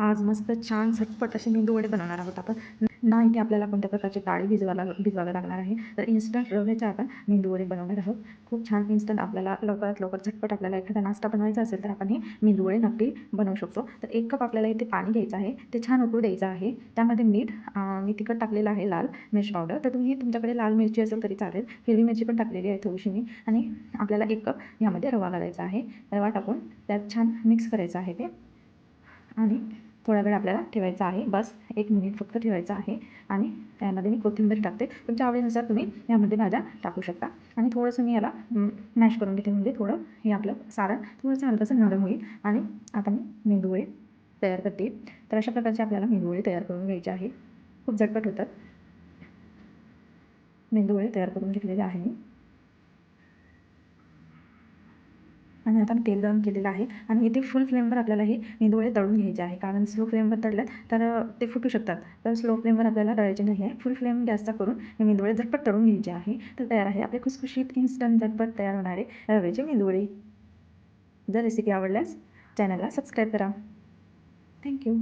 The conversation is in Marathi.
आज मस्त छान झटपट असे मेंदू वडे बनवणार आहोत आपण. नाही इथे आपल्याला कोणत्या प्रकारची डाळी भिजवायला भिजवायला लागणार आहे तर इन्स्टंट रव्याचे आपण मेंदू वडे बनवणार आहोत. खूप छान इन्स्टंट आपल्याला लवकरात लवकर झटपट आपल्याला एखादा नाश्ता बनवायचा असेल तर आपण हे मेंदू वडे नक्की बनवू शकतो. तर एक कप आपल्याला इथे पाणी घ्यायचं आहे ते छान उकळू द्यायचं आहे. त्यामध्ये मीठ मी तिखट टाकलेलं आहे लाल मिरची पावडर तर तुम्ही तुमच्याकडे लाल मिरची असेल तरी चालेल हिरवी मिरची पण टाकलेली आहे थोडीशी मी. आणि आपल्याला एक कप यामध्ये रवा घालायचा आहे. रवा टाकून त्यात छान मिक्स करायचं आहे ते. आणि थोडा वेळ आपल्याला ठेवायचा आहे. बस एक मिनिट फक्त ठेवायचं आहे. आणि त्यामध्ये मी कोथिंबीर टाकते. तुमच्या आवडीनुसार तुम्ही यामध्ये भाज्या टाकू शकता. आणि थोडंसं मी याला मॅश करून घेते. म्हणजे थोडं हे आपलं सारण थोडंसं हलकंसं नरम होईल. आणि आता मी मेंदूवडे तयार करते. तर अशा प्रकारचे आपल्याला मेंदूवडे तयार करून घ्यायचे आहे. खूप झटपट होतात. मेंदूवडे तयार करून घेतलेले आहे मी. आणि आता मी तेल गरम केलेलं आहे. आणि इथे फुल फ्लेमवर आपल्याला हे मेंदूवडे तळून घ्यायचे आहे. कारण स्लो फ्लेमवर तळलं तर ते फुटू शकतात. तर स्लो फ्लेमवर आपल्याला तळायचे नाही आहे. फुल फ्लेम गॅसचा करून हे मेंदूवडे झटपट तळून घ्यायचे आहे. तर तयार आहे. आपले खुसखुशीत इन्स्टंट झटपट तयार होणारे रव्याचे मेंदूवडे जर रेसिपी आवडल्यास चॅनलला सबस्क्राईब करा. थँक्यू